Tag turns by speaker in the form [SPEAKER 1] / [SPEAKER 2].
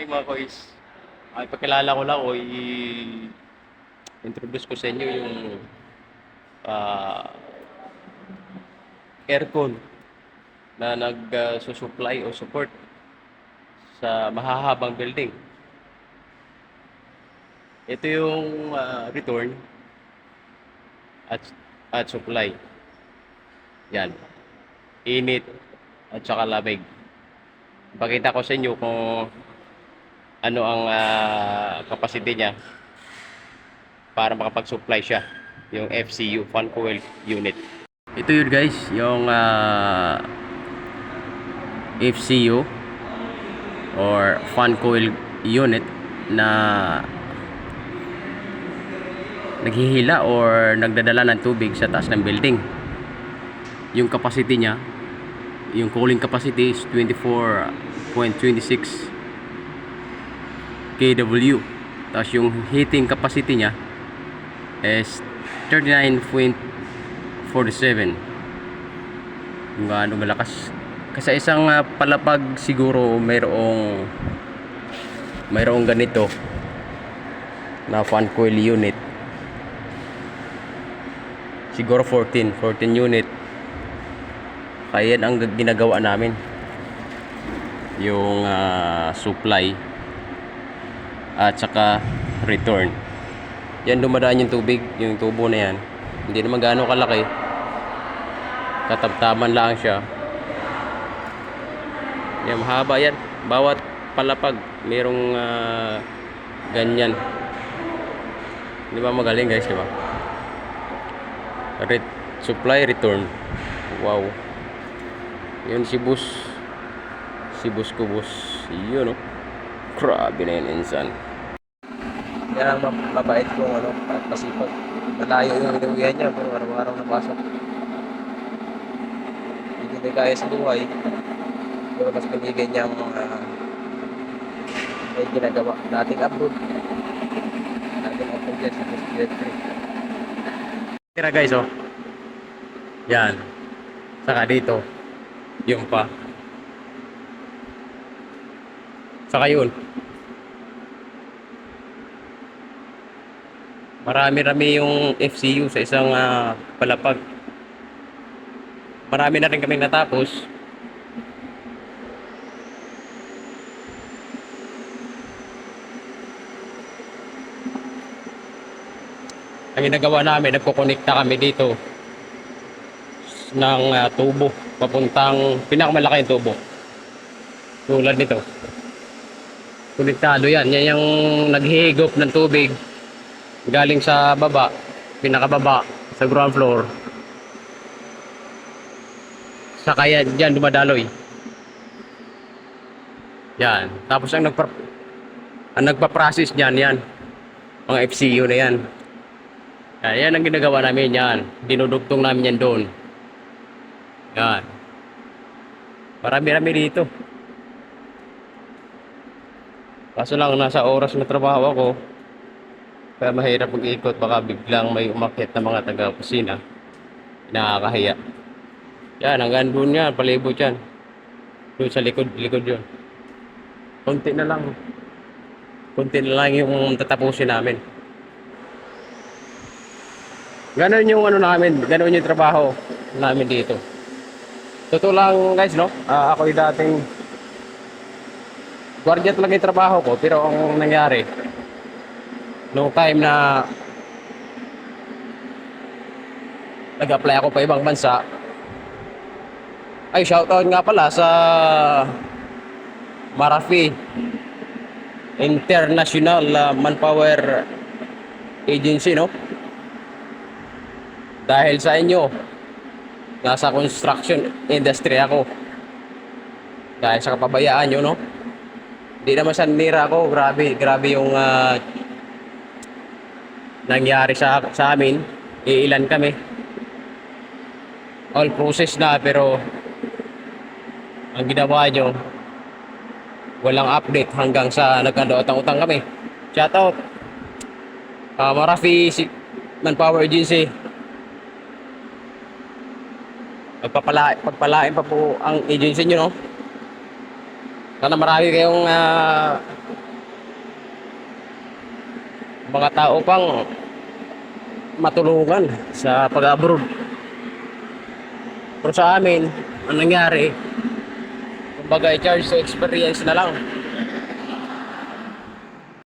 [SPEAKER 1] Hey mga kois, ay pagkilala ko lang o i-introduce ko sa inyo yung ah, aircon na nag-susupply o support sa mahahabang building. Ito yung ah, return at at supply. Yan. Init at saka lamig. Pakita ko sa inyo kung ano ang ah, capacity niya para makapag-supply siya yung FCU fan coil unit. Ito yun guys yung ah, FCU or fan coil unit na naghihila or nagdadala ng tubig sa taas ng building. Yung capacity niya yung cooling capacity is 24.26 kW. Tapos yung heating capacity niya is 39.47. Kung gaano malakas. Kasi isang ah, palapag siguro mayroong mayroong ganito na fan coil unit. Siguro 14, 14 unit. Kaya yan ang ginagawa namin. Yung ah, supply at saka return. Yan dumadaan yung tubig, yung tubo na yan. Hindi naman gaano kalaki. Katabtaman lang siya. Yan, mahaba yan. Bawat palapag, merong ah, ganyan. Di ba magaling guys, di ba? Re- supply, return. Wow. Yun si Bus. Si Bus ko, Bus. Yun, oh. Grabe na yun, insan. Mab- mabait kong ano, masipag. Malayo yung inuwihan niya, pero araw-araw napasok. Hindi na kaya sa buhay. Pero mas pinigay niya ang mga may ginagawa. Dating abroad. Dating abroad yan sa Electric. Tira guys, oh. Yan. Saka dito. Yung pa. Saka yun. Marami-rami yung FCU sa isang ah, palapag. Marami na rin kaming natapos. Ang ginagawa namin, nagkukonekta kami dito ng ah, tubo papuntang pinakamalaking tubo. Tulad nito. Konektado yan. Yan yung naghihigop ng tubig galing sa baba, pinakababa, sa ground floor. Sa kaya dyan dumadaloy. Yan. Tapos ang nagpa ang nagpa-process niyan, yan. Mga FCU na yan. Yan, yan ang ginagawa namin yan. Dinudugtong namin yan doon. Yan. Marami-rami dito. Kaso lang, nasa oras na trabaho ako. Kaya mahirap mag-ikot. Baka biglang may umakit na mga taga-kusina. Nakakahiya. Yan, hanggang doon yan. Palibot yan. Doon sa likod, likod yun. Konti na lang. Konti na lang yung tatapusin namin. Ganon yung ano namin, ganon yung trabaho namin dito. Totoo lang guys, no? Ah, ako yung dating gwardiya talaga yung trabaho ko, pero ang nangyari, no time na nag-apply ako pa ibang bansa, ay shoutout nga pala sa Marafi International ah, Manpower Agency, no? Dahil sa inyo, nasa construction industry ako. Dahil sa kapabayaan nyo, no? Hindi naman sa nira ako, grabe, grabe yung ah, nangyari sa sa amin. Iilan kami. All process na pero ang ginawa nyo, walang update hanggang sa nagkando-utang-utang kami. Shoutout. Uh, Marafi si Manpower Agency. Pagpapala, pagpalain pa po ang agency nyo, no? Sana marami kayong ah, mga tao pang matulungan sa pag-abroad. Pero sa amin, ang nangyari, kumbaga i-charge sa experience na lang.